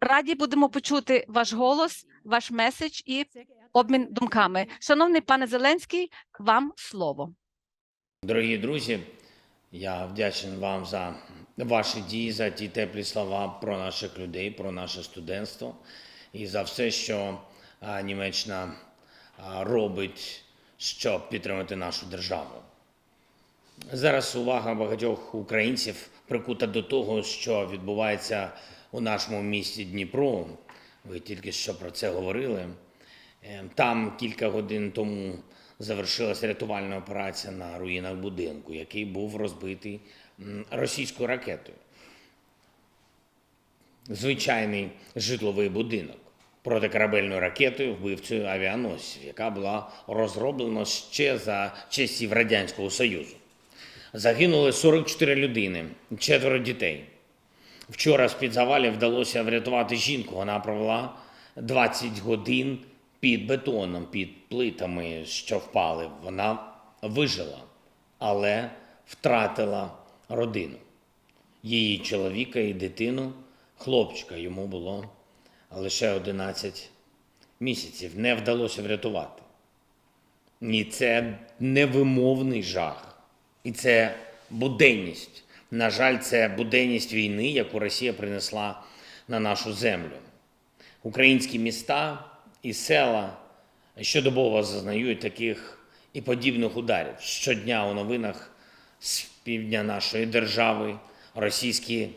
раді будемо почути ваш голос, ваш меседж і обмін думками. Шановний пане Зеленський, вам слово. Дорогі друзі, я вдячний вам за ваші дії, за ті теплі слова про наших людей, про наше студентство і за все, що Німеччина робить, щоб підтримати нашу державу. Зараз увага багатьох українців прикута до того, що відбувається у нашому місті Дніпро. Ви тільки що про це говорили. Е, Там кілька годин тому завершилася рятувальна операція на руїнах будинку, який був розбитий російською ракетою. Звичайний житловий будинок протикорабельною ракетою вбивцею авіаносців, яка була розроблена ще за часів Радянського Союзу. Загинули 44 людини, четверо дітей. Вчора з-під завалів вдалося врятувати жінку. Вона провела 20 годин під бетоном, під плитами, що впали. Вона вижила, але втратила родину. Її чоловіка і дитину, хлопчика, йому було лише 11 місяців. Не вдалося врятувати. Ні, це невимовний жах. І це буденність. На жаль, це буденність війни, яку Росія принесла на нашу землю. Українські міста і села щодобово зазнають таких і подібних ударів. Щодня у новинах з півдня нашої держави російські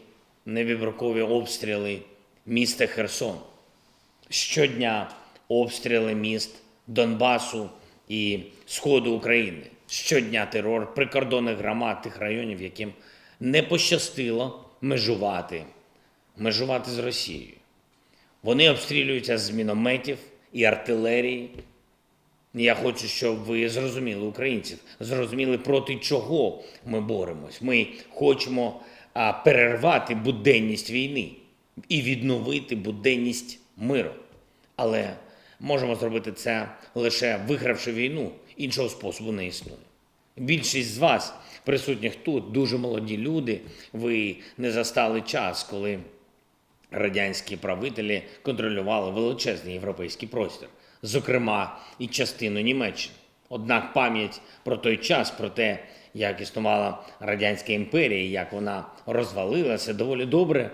невибіркові обстріли міста Херсон. Щодня обстріли міст Донбасу і Сходу України. Щодня терор прикордонних громад тих районів, яким не пощастило межувати, межувати з Росією. Вони обстрілюються з мінометів і артилерії. Я хочу, щоб ви зрозуміли українців, зрозуміли проти чого ми боремось. Ми хочемо перервати буденність війни і відновити буденність миру. Але можемо зробити це лише вигравши війну. Іншого способу не існує. Більшість з вас, присутніх тут, дуже молоді люди. Ви не застали час, коли радянські правителі контролювали величезний європейський простір, зокрема і частину Німеччини. Однак пам'ять про той час, про те, як існувала радянська імперія, як вона розвалилася, доволі добре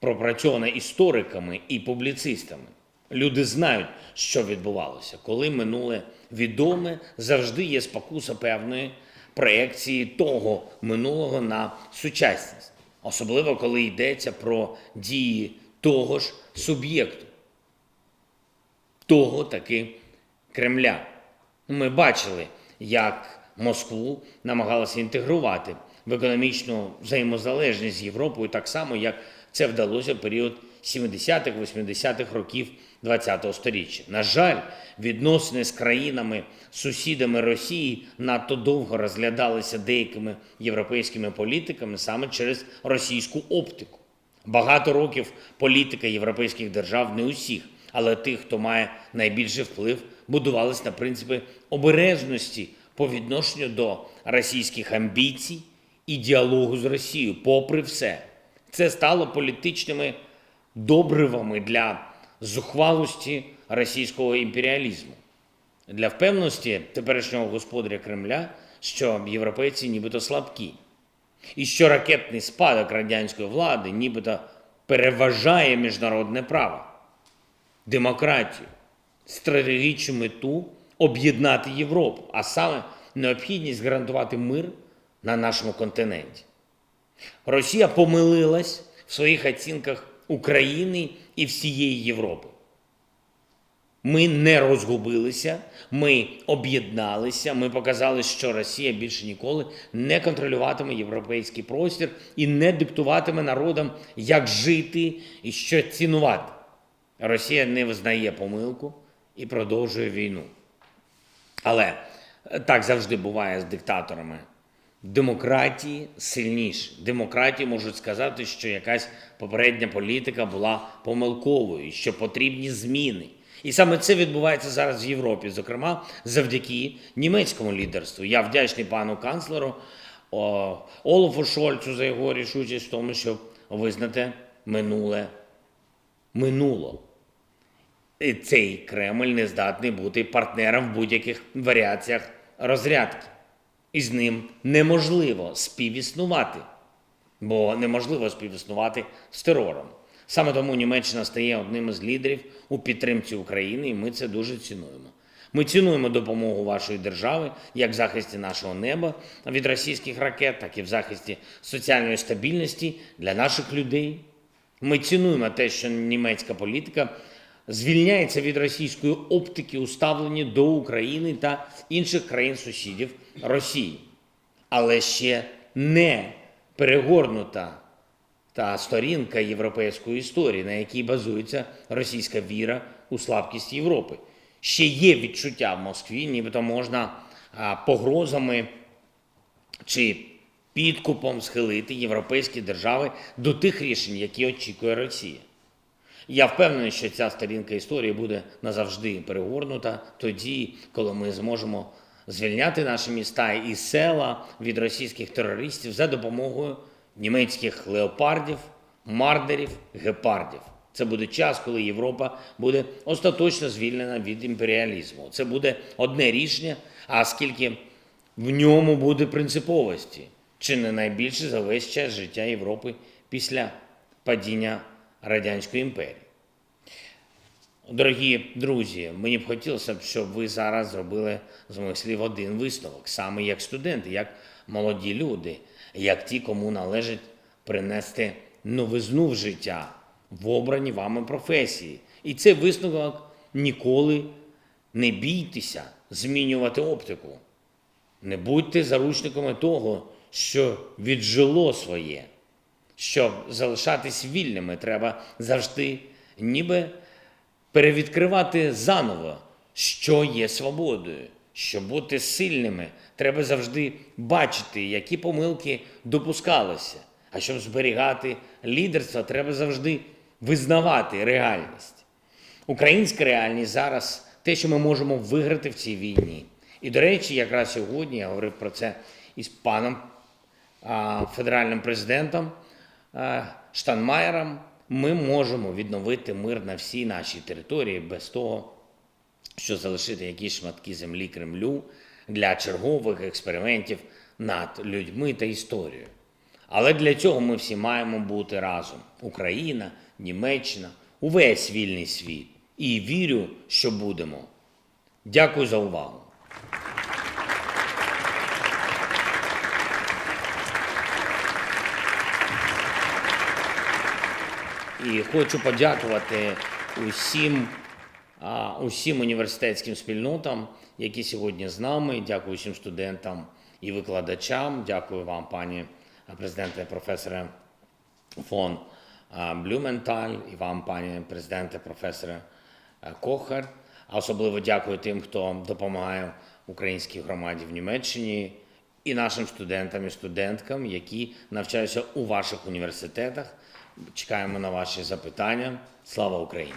пропрацьована істориками і публіцистами. Люди знають, що відбувалося, коли минуле відоме, завжди є спокуса певної проекції того минулого на сучасність, особливо коли йдеться про дії того ж суб'єкту, того таки Кремля. Ми бачили, як Москву намагалася інтегрувати в економічну взаємозалежність з Європою, так само, як це вдалося в період 70-х, 80-х років ХХ століття. На жаль, відносини з країнами, сусідами Росії надто довго розглядалися деякими європейськими політиками саме через російську оптику. Багато років політика європейських держав, не усіх, але тих, хто має найбільший вплив, будувалась на принципі обережності по відношенню до російських амбіцій і діалогу з Росією, попри все. Це стало політичними добривами для зухвалості російського імперіалізму, для впевненості теперішнього господаря Кремля, що європейці нібито слабкі, і що ракетний спадок радянської влади нібито переважає міжнародне право, демократію, стратегічну мету об'єднати Європу, а саме необхідність гарантувати мир на нашому континенті. Росія помилилась в своїх оцінках України і всієї Європи. Ми не розгубилися, ми об'єдналися, ми показали, що Росія більше ніколи не контролюватиме європейський простір і не диктуватиме народам, як жити і що цінувати. Росія не визнає помилку і продовжує війну. Але так завжди буває з диктаторами. Демократії сильніші. Демократії можуть сказати, що якась попередня політика була помилковою, що потрібні зміни. І саме це відбувається зараз в Європі, зокрема завдяки німецькому лідерству. Я вдячний пану канцлеру Олафу Шольцу за його рішучість в тому, щоб визнати минуле минуло. І цей Кремль не здатний бути партнером в будь-яких варіаціях розрядки. І з ним неможливо співіснувати, бо неможливо співіснувати з терором. Саме тому Німеччина стає одним із лідерів у підтримці України, і ми це дуже цінуємо. Ми цінуємо допомогу вашої держави як в захисті нашого неба від російських ракет, так і в захисті соціальної стабільності для наших людей. Ми цінуємо те, що німецька політика звільняється від російської оптики у ставленні до України та інших країн-сусідів Росії, але ще не перегорнута та сторінка європейської історії, на якій базується російська віра у слабкість Європи. Ще є відчуття в Москві, нібито можна погрозами чи підкупом схилити європейські держави до тих рішень, які очікує Росія. Я впевнений, що ця сторінка історії буде назавжди перегорнута тоді, коли ми зможемо звільняти наші міста і села від російських терористів за допомогою німецьких леопардів, мардерів, гепардів. Це буде час, коли Європа буде остаточно звільнена від імперіалізму. Це буде одне рішення, а скільки в ньому буде принциповості, чи не найбільше за весь час життя Європи після падіння Радянської імперії. Дорогі друзі, мені б хотілося б, щоб ви зараз зробили з моїх слів один висновок, саме як студенти, як молоді люди, як ті, кому належить принести новизну в життя в обрані вами професії. І цей висновок ніколи не бійтеся змінювати оптику. Не будьте заручниками того, що віджило своє. Щоб залишатись вільними, треба завжди ніби перевідкривати заново, що є свободою. Щоб бути сильними, треба завжди бачити, які помилки допускалися. А щоб зберігати лідерство, треба завжди визнавати реальність. Українська реальність зараз те, що ми можемо виграти в цій війні. І, до речі, якраз сьогодні я говорив про це із паном а, федеральним президентом Штанмаєром. Ми можемо відновити мир на всій нашій території без того, що залишити якісь шматки землі Кремлю для чергових експериментів над людьми та історією. Але для цього ми всі маємо бути разом: Україна, Німеччина, увесь вільний світ. І вірю, що будемо. Дякую за увагу. І хочу подякувати усім, усім університетським спільнотам, які сьогодні з нами. Дякую всім студентам і викладачам. Дякую вам, пані президенте, професоре фон Блюменталь, і вам, пані президенте, професоре а, Кохар. А особливо дякую тим, хто допомагає українській громаді в Німеччині і нашим студентам і студенткам, які навчаються у ваших університетах. Чекаємо на ваші запитання. Слава Україні!